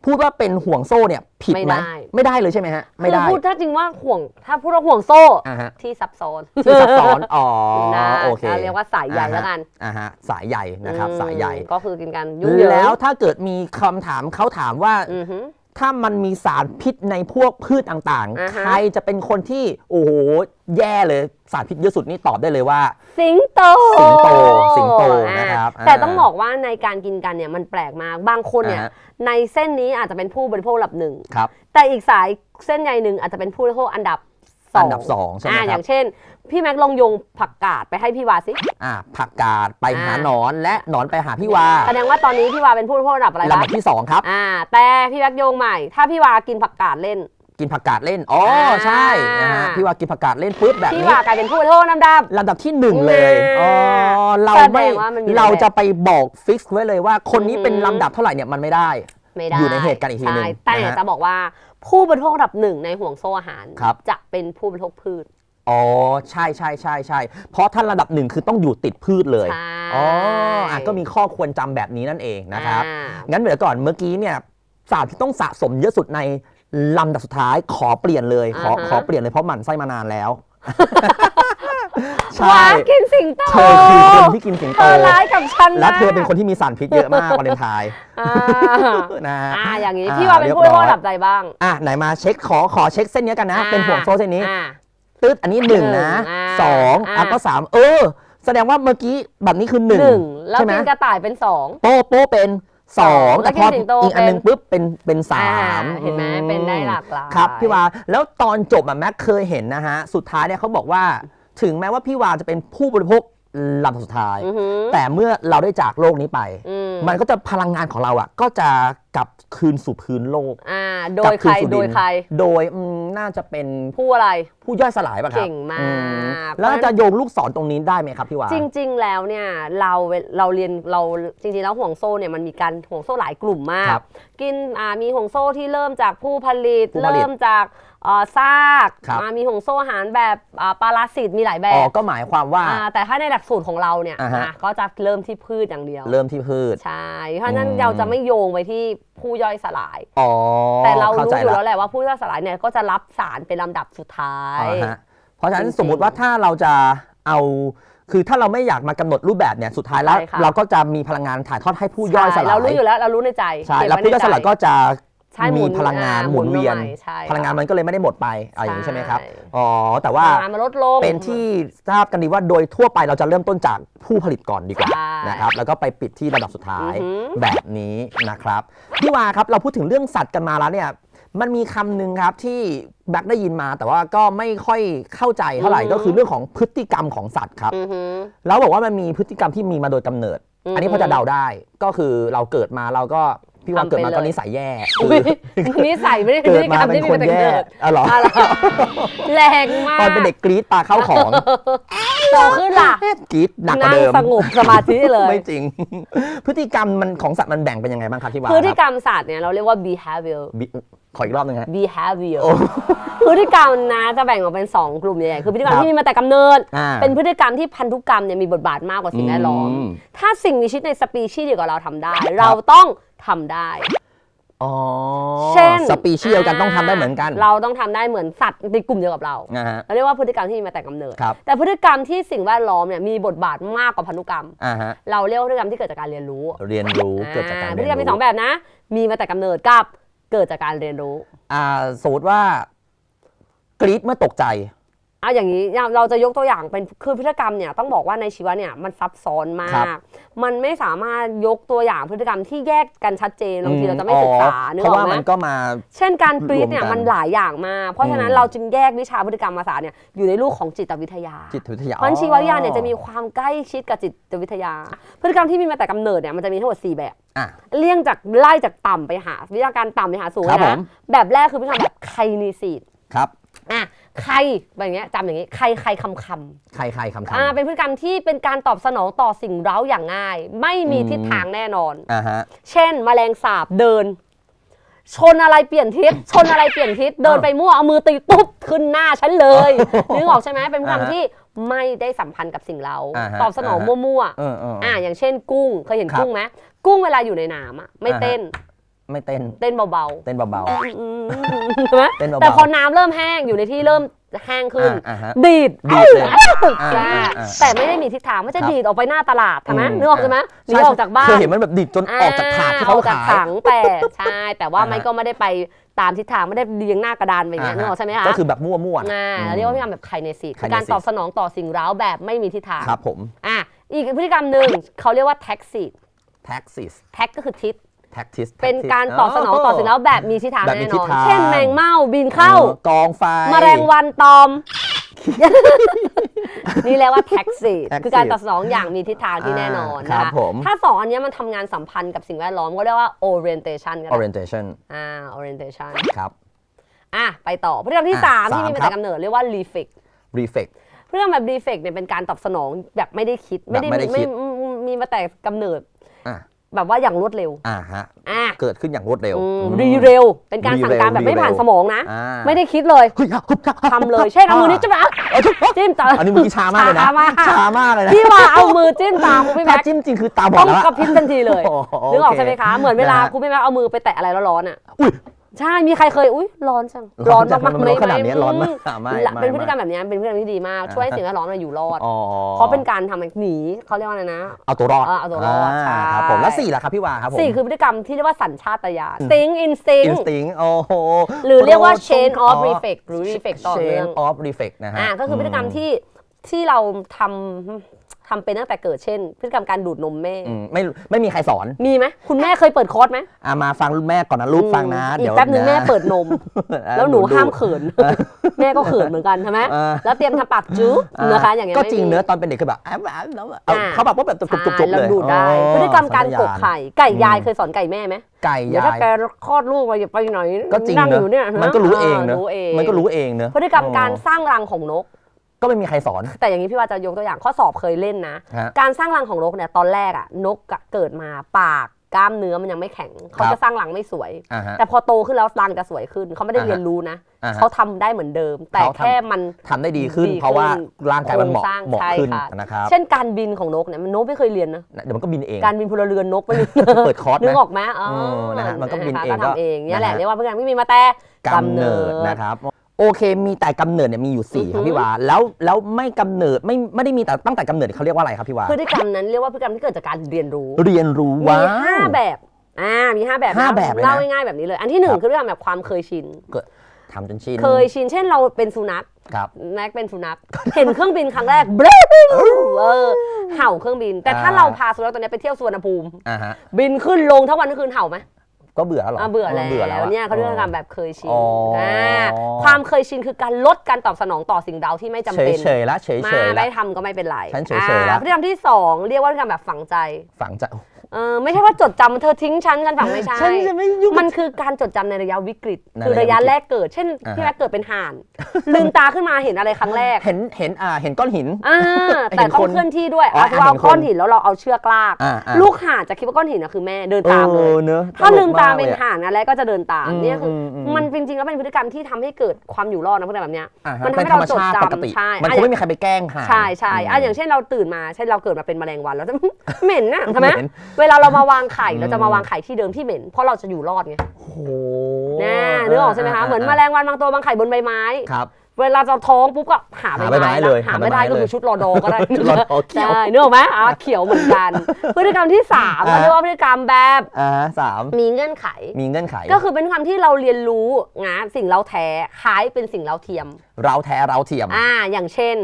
พูดว่าเป็นห่วงโซ่เนี่ยผิดไหมไม่ได้ ไม่ได้เลยใช่ไหมฮะ ไม่ได้คือพูดถ้าจริงว่าห่วง ถ้าพูดว่าห่วงโซ่อ่าฮะที่ซับซ้อนที่ซับซ้อนอ๋อนะโอเคเรียกว่าสายใหญ่แล้วกันอ่าฮะสายใหญ่นะครับอืมสายใหญ่ก็คือกินกันยุ่งเหยิงแล้วถ้าเกิดมีคำถามเขาถามว่า อือหือ ถ้ามันมีสารพิษในพวกพืชต่างอ่าๆ ฮะ ใครจะเป็นคนที่โอ้โหแย่เลยสารพิษเยอะสุดนี่ตอบได้เลยว่า สิงโตสิงโตสิงโตนะครับอ่า แต่อ่าต้องบอกว่าในการกินกันเนี่ยมันแปลกมาก บางคนเนี่ย อ่าฮะในเส้นนี้อาจจะเป็นผู้บริโภคระดับหนึ่ง ครับ แต่อีกสายเส้นใยหนึ่งอาจจะเป็นผู้บริโภคอันดับสองอันดับสองใช่ไหมอ่าครับ อย่างเช่น พี่แม็กลองโยงผักกาดไปให้พี่วาสิอ่าผักกาดไปหาอ่าหนอนและหนอนไปหาพี่วาแสดงว่าตอนนี้พี่วาเป็นผู้บริโภคระดับอะไรลำบ้าดับที่สองครับอ่า แต่พี่แม็กโยงใหม่ ถ้าพี่วากินผักกาดเล่น กินผักกาดเล่นอ๋อใช่นะฮะพี่วากินผักกาดเล่นปุ๊บแบบพี่นี้วากลายเป็นผู้บริโภคลำดับลำดับที่หนึ่งเลยอ่าอ๋อเราไม่แสดงว่ามันมีเราจะไปบอกฟิกไว้เลยว่า คนนี้อืมเป็นลำดับเท่าไหร่เนี่ยมันไม่ได้ไม่ได้อยู่ในเหตุการณ์อีกทีหนึ่งใช่แต่นะฮะจะบอกว่าผู้บริโภคระดับหนึ่งในห่วงโซ่อาหารครับจะเป็นผู้บริโภคพืช อ๋อ ใช่ใช่ใช่ใช่เพราะท่านระดับหนึ่งคือต้องอยู่ติดพืชเลยใช่อ๋ออะก็มีข้อควรจำแบบนี้นั่นเองนะครับ อ่า งั้นเดี๋ยวก่อนเมื่อกี้เนี่ยสารที่ต้องสะสมเยอะสุดในลำดับสุดท้ายขอเปลี่ยนเลย ขออ่าฮะ ขอเปลี่ยนเลยเพราะหมันไส้มานานแล้ว ใช่วากินสิงโตเธอคือคนที่กินสิงเธโต อร้ายกับฉันนะและเธอเป็นคนที่มีสารพิษเยอะมากวาเลนไทน์อ่านะฮะ อ่าอย่างนี้อ่าพี่ว่าเป็นผู้บริโภคระดับใดบ้าง อะไหนมาเช็คขอขอเช็คเส้นนี้กันนะเป็นห่วงโซ่เส้นนี้ อ่า ตึ๊ดอันนี้หนึ่งนะอ่าสองอ่าอะ ก็สามเออ แสดงว่าเมื่อกี้แบบนี้คือหนึ่งหนึ่งแล้วใช่ไหม กินกระต่ายเป็นสอง โป๊ะโป๊ะเป็นสองแล้แต่วพอกินสิงโตอีกอันหนึงเป็นปุ๊บเป็นเป็นสามอ่าเห็นไหมอืเป็นได้หลากหลาย ครับพี่วาแล้วตอนจบอะแม็กเคยเห็นนะฮะ สุดท้ายเนี่ยเขาบอกว่า ถึงแม้ว่าพี่วาจะเป็นผู้บริโภค ลำดับสุดท้าย อือหือ แต่เมื่อเราได้จากโลกนี้ไป อืมมันก็จะพลังงานของเราอะ ก็จะกลับคืนสู่พื้นโลกอ่า โดกลัยบใครนสู่โดยนใคร โดยอืมน่าจะเป็นผู้อะไร ผู้ย่อยสลายป่ะครับเก่งมากอืแล้วเพราะฉะนั้น จะโยงลูกศรตรงนี้ได้ไหมครับพี่วา จริง ๆ แล้วเนี่ยเราเราเรียนเราจริงๆแล้วห่วงโซ่เนี่ยมันมีการห่วงโซ่หลายกลุ่มมาก ครับกินอ่ามีห่วงโซ่ที่เริ่มจากผู้ผลิต ผู้ผลิตเริ่มจากเอ่อ ซากครับ อ่ามีห่วงโซ่อาหารแบบอ่าปาราสิตมีหลายแบอ๋อบก็หมายความว่า อ่าแต่ถ้าในหลักสูตรของเราเนี่ยอ่าฮะ อะก็จะเริ่มที่พืชอย่างเดียว เริ่มที่พืช ใช่ เพราะฉะนั้นอืม เราจะไม่โยงไปที่ผู้ย่อยสลาย อ๋อแต่เราข้รู้ใจอยู่ละแล้วแหละว่าผู้ย่อยสลายเนี่ยก็จะรับสารเป็นลำดับสุดท้าย อ่าฮะเพราะฉะนั้นจริงๆสมมุติว่าถ้าเราจะเอา คือถ้าเราไม่อยากมากำหนดรูปแบบเนี่ย สุดท้ายแล้ว ใช่ค่ะ เราก็จะมีพลังงานถ่ายทอดให้ผู้ย่อยสใช่ลายเรารู้อยู่แล้วเรารู้ในใจใช่ เก็บแล้วไในผู้ย่อยสลายใจก็จะ ใช่หมุมีนพลังงานอ่าหมุนเวียนหมุนมาใหม่ใช่พลังงานมันก็เลยไม่ได้หมดไปอะไรอย่างนี้ใช่ใช่ไหมครับอ๋อแต่ว่าพลังงานมันลดลงเป็นที่ทราบกันดีว่าโดยทั่วไปเราจะเริ่มต้นจากผู้ผลิตก่อนดีกว่าใช่นะครับแล้วก็ไปปิดที่ระดับสุดท้ายอือหือแบบนี้นะครับพี่วาครับเราพูดถึงเรื่องสัตว์กันมาแล้วเนี่ยมันมีคำหนึ่งครับที่แบ็คได้ยินมา แต่ว่าก็ไม่ค่อยเข้าใจเท่าไหร่ก็คือเรื่องของพฤติกรรมของสัตว์ครับอือหือแล้วบอกว่ามันมีพฤติกรรมที่มีมาโดยกำเนิดอืมอันนี้พอจะเดาได้ก็คือเราเกิดมาเราก็ พี่วาทำเกิดมาไปเลยก็นิสัยแย่อุ๊ยนิสัยไม่ได้เป็นเกิพฤดติกมารรมเป็ที่นมีคนมาแต่แย่เกิดอ๋อเหรออะไรแรงมากตอนเป็นเด็กกรี๊ดปลาเข้าของโตขึ้นล่ะกรี๊ดหนักกว่านั่งเดิมสงบสมาธิเลยไม่จริง พฤติกรรมมันของสัตว์มันแบ่งเป็นยังไงบ้างครับที่ว่าพฤติคกรับรรมศาสตร์เนี่ยเราเรียกว่า behavior บิขออีกรอบหนึงฮะ behavior โอ้พฤติกรรมนะจะแบ่งออกเป็น 2 กลุ่มใหญ่ๆคือพฤติกรรมครับที่มีมาแต่กำเนิดอ่าเป็นพฤติกรรมที่พันธุกรรมเนี่ยมีบทบาทมากกว่าสิ่งแวดล้อมอืมถ้าสิ่งมีชีวิตในสปีชีส์เดียวกับเราทำได้ เราต้อง ทำได้ อ๋อเช่น สปีชีส์เดียวกันต้องทำได้เหมือนกันเราต้องทำได้เหมือนสัตว์ในกลุ่มเดียวกับเรา นะฮะ เราเรียกว่าพฤติกรรมที่มีมาแต่กำเนิด ครับ แต่พฤติกรรมที่สิ่งแวดล้อมเนี่ยมีบทบาทมากกว่าพันธุกรรม อ่าฮะ เราเรียกว่าพฤติกรรมที่เกิดจากการเรียนรู้เรียนรู้เกิดจากการอ่เรียนพฤติกรรมมีสรู้องแบบนะ มีมาแต่กำเนิดกับเกิดจากการเรียนรู้ อ่าสมมติว่ากรี๊ดเมื่อตกใจเอาอย่างนี้เราจะยกตัวอย่างเป็นคือพฤติกรรมเนี่ยต้องบอกว่าในชีวิตเนี่ยมันซับซ้อนมาครักบมันไม่สามารถยกตัวอย่างพฤติกรรมที่แยกกันชัดเจนบางทีเราจะไม่ศึกษาเนื้เพอราะออว่ากไหม มันก็มา เช่นการกรีดเนี่ยรวมกันมันหลายอย่างมากเพราะฉะนั้นอืม เราจึงแยกวิชาพฤติกรรมศาสตร์เนี่ยอยู่ในลูกของจิตวิทยาจิตวิทยาเพราะฉะนั้นชีววิทยาเนี่ยจะมีความใกล้ชิดกับจิตวิทยา พฤติกรรมที่มีมาแต่กำเนิดเนี่ยมันจะมีทั้งหมด4แบบ อะ เลี่ยงจากไล่จากต่ำไปหา วิชาการต่ำไปหาสูงครับผนะม แบบแรกคือพฤติกรรมแบบไคนีซีดครับ อะ ใครแบบอย่างเงี้ยจำอย่างงี้ ใครใครคำคำใครใครคำอ่าคำเป็นพฤติกรรมที่เป็นการตอบสนองต่อสิ่งเร้าอย่างง่าย ไม่มีอืมทิศทางแน่นอน อ่าฮะ เช่น แมลงสาบเดิน ชนอะไรเปลี่ยนทิศ ชนอะไรเปลี่ยนทิศ เดินไปมั่วเอามือตีตุ๊บขึ้นหน้าฉันเลยนึกออกใช่ไหมเป็นพฤติกรรมอ่าฮะที่ไม่ได้สัมพันธ์กับสิ่งเราอ่าฮะตอบสนองอ่าฮะ มั่วเออเออๆเออ่าออย่างเช่นกุ้งเคยเห็นครับกุ้งไหมกุ้งเวลาอยู่ในน้ำอะไม่อ่าฮะเต้น ไม่เต้น เต้นเบาเต้นเบาๆอืมๆใช่ไหมเต้นเบาๆแต่พอน้ำเริ่มแห้งอยู่ในที่เริ่มแห้งๆขึ้น อ่าอ่าฮะดีดดีดเลยอ่าใช่อ่าอ่าแต่ไม่ได้มีทิศทางไม่จะครับดีดออกไปหน้าตลาดใช่ไหมอืม นึกออกใช่ไหมหนีใช่ออกจากบ้านเคยเห็นมันแบบดิดจนออกจากถาดที่เขาออกจากขาย ถังแต่ใช่แต่ว่าอ่าฮะ มันก็ไม่ได้ไปตามทิศทางไม่ได้เรียงหน้ากระดานไปอย่างเงี้ยนึกออกใช่ไหมคะก็คือแบบมั่วๆอ่าอืมเรียกว่าพฤติกรรมแบบไคเนซิสคือการ kinesis ตอบสนองต่อสิ่งเร้าแบบไม่มีทิศทางครับผมอะอีกพฤติกรรมหนึ่งเขาเรียกว่าแท็กซิ taxis แท็กก็คือทิศ tactis เป็นการตอบสนองต่อสิ่งเร้าแบบมีทิศทางแบบมีแน่นทิศอนทางเช่นแมงเม่าบินเข้าออกองไฟแมลงวันตอม นี่เรียกว่าแท็กซี่ Taxi คือการตอบสนองอย่างมีทิศทางที่แน่นอนอ่าครันะบคะผมถ้าสองอันเนี้ยมันทำงานสัมพันธ์กับสิ่งแวดล้อมก็เรียกว่า orientation ก็ได้ orientation อ่า orientation ครับอะไปต่อพฤติกรรมที่อะ3ที่สามมีมาครัแต่บกำเนิดเรียกว่า reflex reflex พฤติกรรมแบบ reflex เนี่ยเป็นการตอบสนองแบบไม่ได้คิดแบบไม่ได้คิดมีมาแต่กำเนิดอะ แบบว่าอย่างรวดเร็ว อ่าฮะ อะเกิดขึ้นอย่างรวดเร็วอืมอืมรีเร็ว เป็นการสั่งการ re-rail แบบไม่ผ่าน re-rail สมองนะอ่าไม่ได้คิดเลยเฮ้ยฮึบฮึบทำเลยเช่นเอามือนี้จะมาจิ้มตาอันนี้มือกี้ช้ามากเลยนะช้ามากช้ามากเลยนะพี่ว่าเอามือจิ้มตาคุณพี่ถ้าแม็กจิ้มจริงคือตาบอต้ดองแล้วอะกระพริบทันทีเลยโอ้โหนึกออกโอเคใช่ไหมคะเหมือนเวลานะฮะคุณพี่แม็กเอามือไปแตะอะไรร้อนๆอะอุ้ย ใช่มีใครเคยอุ้ยร้อนจังร้ร้ออนนจังมากมันๆร้อนขนาดนี้ร้อนมากอืไม่และไม่เป็นพฤติกรรมไม่แบบนี้เป็นพฤติกรรมที่ดีมากช่วยให้สิ่งแวดล้อมเราอยู่รอดอ๋อเพราะเป็นการทำให้หนีเขาเรียกว่าอะไรนะ เอาตัวรอดเออเอาตัวรอดใช่ครับผมแล้วสี่ล่ะครับพี่วาครับผมสี่คือพฤติกรรมที่เรียกว่าสัญชาตญาณ think instinct instinct โอ้โหหรือเรียกว่า chain of อ๋อ reflex หรือ reflex ต่อเนื่อง chain of reflex นะฮะอ่าก็คือพฤติกรรมที่ที่เราทำ ทำเป็นตั้งแต่เกิดเช่น พฤติกรรมการดูดนมแม่ อืมไม่ไม่มีใครสอน มีไหมคุณแม่เคยเปิดคอร์สไหมอะมาฟังรุ่นแม่ก่อนนะลูกฟังนะ อีเดี๋กยวแป๊บนึงะแม่เปิดนมแล้วหนูดู ห้ามเขิน แม่ก็เขินเหมือนกันใช่ไหมเออ แล้วเตรียมทำปากจุ๊บนะคะ อย่างเงี้ยก็ไม่จริงมีเนื้อะตอนเป็นเด็กคือแบบแอบแอบแล้วเอาอ่าเขาแบบว่าแบบจุบจุบจุบใช่เลยเราดูดได้ อ๋อพฤติกรรมการกกสัญญณไข่ไก่ยายอืมเคยสอนไก่แม่ไหมไก่เดี๋ยวยาถ้ายแกคลอดลูกมาอย่าไปไหนก็จริงนั่งเนอยู่เนี่ยอะมันก็รู้เองเนอะรู้เองมันก็รู้เองเนอะ พฤติกรรมการสร้างรังของนก ก็ไม่มีใครสอน แต่อย่างนี้พี่ว่าจะยกตัวอย่างข้อสอบเคยเล่นนะ ฮะการสร้างรังของนกเนี่ยตอนแรกอะนกอะเกิดมาปากกล้ามเนื้อมันยังไม่แข็ง เขาครัจะบสร้างรังไม่สวย อ่าฮะ แต่พอโตขึ้นแล้วรังจะสวยขึ้น เขาไม่ได้อ่าฮะเรียนรู้นะ อ่าฮะ เขาทำได้เหมือนเดิม แต่เขาทำแค่มัน ทำได้ดีขึ้น ดีขึ้นเพราะว่าร่างกายมันเหมาะโครงสร้างเหมาะใช่ขึ้นค่ะ นะครับ เช่นการบินของนกเนี่ยมันนกไม่เคยเรียนนะ เดี๋ยวมันก็บินเอง การบินพลเรือนนกไม่มีเปิดคอร์สไหมนึกออกไหมอ๋อเออนะฮะมันก็บินเองะคะก็ทำเองเนี่ยแหละนะฮะ เรียกว่าเพื่อนไม่มีมาแต่กำเนิดนะครับ โอเค มีแต่กำเนิดเนี่ยมีอยู่สี่อือคฮึรับพี่วาแล้วแล้วไม่กำเนิดไม่ไม่ได้มีแต่ตั้งแต่กำเนิดเขาเรียกว่าอะไรครับพี่วาพฤติกรรมนั้นเรียกว่าพฤติกรรมที่เกิดจากการเรียนรู้ เรียนรู้มีว่าห้าแบบอ่ามีห้าแบบนะห้าแบบเลยนะเล่าง่ายๆแบบนี้เลย อันที่หนึ่คงรับ คือเรื่องแบบความเคยชิน ทำจนชินเคยชินเช่นเราเป็นสุนัขครับ แม็กเป็นสุนัข เห็นเครื่องบินครั้งแรกเบรเออเห่าเครื่องบิน แต่ถ้าอ่า เราพาสุนัขตัวเนี้ยไปเที่ยวสวนภูมิ อ่าฮะ บินขึ้นลงทั้งวันทั้งคืนเห่าไหม ก็เบื่อแล้วเหรออ่าเบื่อแล้วเบื่อแล้วอะเนี่ยเขาเรียกว่าการแบบเคยชินอ๋ออ่าความเคยชินคือการลดการตอบสนองต่อสิ่งเดาที่ไม่จำเฉยเป็นเฉยๆละเฉยมาเฉยๆละไม่ทำก็ไม่เป็นไรฉันเฉยๆละอ่าพฤติกรรมที่สองเรียกว่าพฤติกรรมแบบฝังใจฝังจะ เออไม่ใช่ว่าจดจำเธอทิ้งฉันฉันฝังไม่ใช่ฉันจะไม่ยุ่ง มันคือการจดจำในระยะวิกฤต ในคือระระยะยะวิกฤตแรกเกิด เช่นอ่าฮะพี่แม็กเกิดเป็นห่าน ลืมตาขึ้นมาเห็นอะไรครั้งแรกเห็นเห็นอ่าเห็นก้อนหิน อ่าเห็นแต่ต้อคงนเคลื่อนที่ด้วยอ๋ออะอะเราเห็นคนก้อนหินแล้วเราเอาเชือกลาก อ่าอ่า ลูกห่านจะคิดว่าก้อนหินนะคือแม่เดินเอตามเลยอเนอะถ้าลืมตาลกเป็นลยอะห่านอะไรก็จะเดินตามอืมเนี่ยคืออมอืมมันจริงๆแล้วเป็นพฤติกรรมที่ทำให้เกิดความอยู่รอดนะพวกแบบเนี้ยอ่าฮะมันทำเป็นให้ธรเรารมชาติจดจำปกติใช่มันอะคงไม่มีใครไปแกล้งห่าน ใช่ใช่อะมอย่างเช่นเราตื่นมาเช่นเราเกิดมาเป็นแมลงวันเราจะ เหม็นน่ะใช่ไหมเหม็น เวลาเรามาวางไข่อืมเราจะมาวางไข่ที่เดิมที่เหม็น เพราะเราจะอยู่รอดไงโอ้โหน่นึกออกใช่ไหมคะเหมือนแมลงวันบางตัววางไข่บนใบไม้ครับเวลาจะท้องปุ๊บก็หาใบหาใบไม้ไม้เลยหาหาใบไม่ได้ไม้ก็เลยคือชุดรอดอก็ได้ชุดรอดอเขียวใช่นึกออกไหมอะเขียวเหมือนกัน พฤติกรรมที่สามอ่าเขาเรียกว่าพฤติกรรมแบบอ่าสามมีเงื่อนไข มีเงื่อนไข ก็คือเป็นคำที่เราเรียนรู้นะสิ่งเราแท้คล้ายเป็นสิ่งเราเทียม เราแท้เราเทียม อ่า อย่างเช่น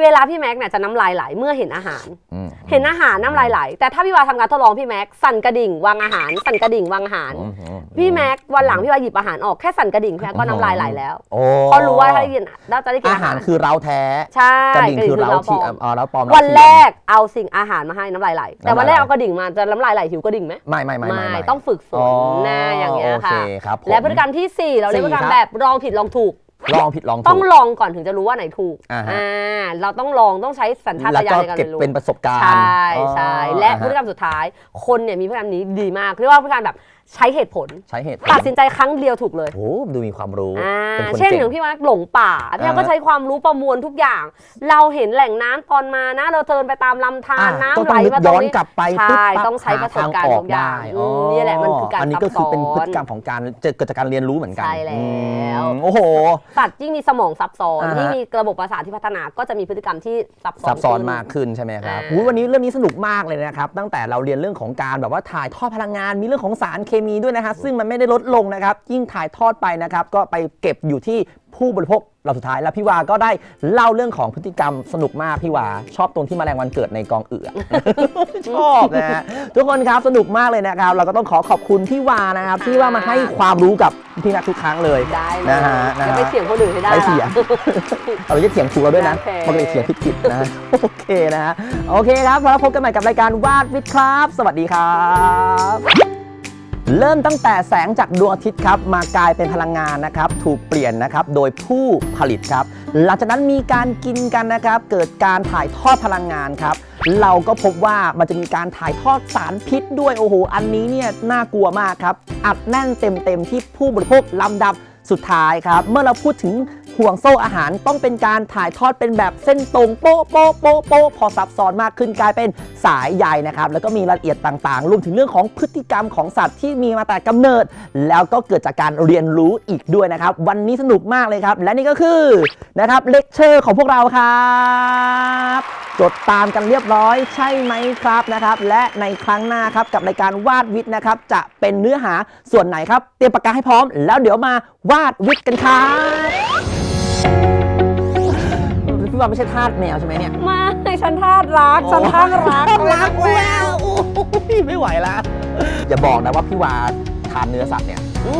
เวลาพี่แม็กซ์เนี่ยจะน้ำลายไหลเมื่อเห็นอาหาร อืมเห็นอาหารน้ำลายไหล แต่ถ้าพี่วาทำการทดลองพี่แม็กซ์สั่นกระดิ่งวางอาหาร สั่นกระดิ่งวางอาหาร อืมอืมพี่แม็กซ์วันหลังพี่วาหยิบอาหารออกแค่สั่นกระดิ่งพี่แม็กซ์ก็น้ำลายไหลแล้วโอ้เพราะรู้ว่าถ้าได้กินน่าจะได้กินอาอาหาหารรคือเราแท้ใช่กระดิ่งคือเราปลที่อมอ๋อเราปลอมวันแรเทียมกเอาสิ่งอาหารมาให้น้ำลายไหล แต่วันแรกเอากระดิ่งมาจะน้ำลายไหลหิวกระดิ่งไหมไม่ไม่ไม่ไม่ไม่ต้องฝึกฝอ๋อนนะอย่างเงี้ยโอเคค่ะ ครับผมและพฤติกรรมที่สี่เราเรียกพฤติกรรมสี่ครับ แบบลองผิดลองถูก ลองผิดลองต้อถูงกลองก่อนถึงจะรู้ว่าไหนถูกอ่าฮะอ่าเราต้องลองต้องใช้สัญชาตแล้วญาก็ณในการเก็บเรียนรู้เป็นประสบการณ์ใช่ใช่อ๋อและอ่าพฮะฤติกรรมสุดท้าย คนเนี่ยมีพฤติกรรมนี้ดีมากเรียกว่าพฤติกรรมแบบ ใช้เหตุผล ใช้เหตุผลตัดสินใจครั้งเดียวถูกเลย โอ้โหดูมีความรู้อ่าเป็นคนเช่นอเก่งย่างพี่มาร์คหลงป่าพี่มาร์คก็อ่า ใช้ความรู้ประมวลทุกอย่าง เราเห็นแหล่งน้ำตอนมานะเราเดินไปตามลำธารอะน้ำก็ไหต้ลองนึกมาตรย้องนนี้ กลับไปใช่ปึ๊บปั๊บต้องใช้ประสบการณ์หททุกอย่างได้อืมนี่แหละมันคือการอันนี้ก็คือเป็นซับซ้อนพฤติกรรมของการเจอเกิดจากการเรียนรู้เหมือนกันใช่แล้ว อืมโอ้โห สัตว์ยิ่งมีสมองซับซ้อนอ่าฮะ ยิ่งมีระบบประสาทที่พัฒนาก็จะมีพฤติกรรมที่ซับซ้อนซับซ้อนขึ้ มากขึ้นใช่ไหมครับอ่า อุ๊ยวันนี้เรื่องนี้สนุกมากเลยนะครับ ตั้งแต่เราเรียนเรื่องของการแบบว่าถ่ายทอดพลังงาน มีเรื่องของสารเคมีด้วยนะฮะซึ่งมันไม่ได้ลดลงนะครับยิ่งถ่ายทอดไปนะครับก็ไปเก็บอยู่ที่ผู้บริโภคเราสุดท้ายแล้วพี่วาก็ได้เล่าเรื่องของพฤติกรรมสนุกมากพี่วา ชอบตรงที่แมลงวันเกิดในกองเอือ ชอบนะฮะทุกคนครับสนุกมากเลยนะครับ เราก็ต้องขอขอบคุณพี่วานะครับ ที่ว่ามาให้ความรู้กับพี่นักทุกครั้งเลยได้เลยนะฮะนะฮะจะไปเถียงคนอื่นให้ได้ไม่เถียงละเราจะเถียงถูกเราด้วยนะโอเคมันเลยเถียงผิดๆนะ โอเคนะฮะ โอเคครับแล้วพบกันใหม่กับรายการวาดวิทย์ครับ สวัสดีครับ เริ่มตั้งแต่แสงจากดวงอาทิตย์ครับมากลายเป็นพลังงานนะครับถูกเปลี่ยนนะครับโดยผู้ผลิตครับ หลังจากนั้นมีการกินกันนะครับเกิดการถ่ายทอดพลังงานครับเราก็พบว่ามันจะมีการถ่ายทอดสารพิษด้วยโอ้โหอันนี้เนี่ยน่ากลัวมากครับอัดแน่นเต็มๆที่ผู้บริโภคลำดับ สุดท้ายครับ เมื่อเราพูดถึงห่วงโซ่อาหารต้องเป็นการถ่ายทอดเป็นแบบเส้นตรงโป๊ะโป๊ะโป๊ะโป๊ะพอซับซ้อนมากขึ้นกลายเป็นสายใยนะครับ แล้วก็มีรายละเอียดต่างๆ รวมถึงเรื่องของพฤติกรรมของสัตว์ที่มีมาแต่กำเนิด แล้วก็เกิดจากการเรียนรู้อีกด้วยนะครับ วันนี้สนุกมากเลยครับ และนี่ก็คือนะครับเลคเชอร์ของพวกเราครับจดตามกันเรียบร้อยใช่ไหมครับนะครับ และในครั้งหน้าครับกับรายการวาดวิทย์นะครับ จะเป็นเนื้อหาส่วนไหนครับ เตรียมปากกาให้พร้อม แล้วเดี๋ยวมาวาดวิทย์กันครับพี่วาไม่ใช่ทาสแมวใช่ไหมเนี่ย ไม่ฉันทาสรัก ฉันทาสรักรักแมวโอ้ยไม่ไหวละอย่าบอกนะว่าพี่วาทานเนื้อสัตว์เนี่ย อื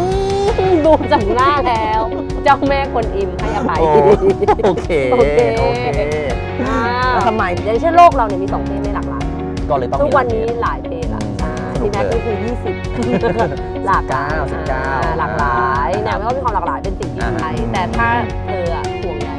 มดูจากหน้าแล้ว เจ้าแม่คนอิมให้อภัย โอ้โอเค โอเคโอเคอ่าแล้วทำไม อย่างเช่นโลกเราเนี่ยมีสองเพศไม่หลากหลายก็เลยต้องทุกมีวันนี้หลายเพศ ละใช่สนุที่กแท้เลยก็คือ 20 หลากหลายสิบเก้าอ่หลากหลายเนี่ยมันก็มีความหลากหลายเป็นสิ่งที่อ่าใช่แต่ถ้าเธออะห่วงใย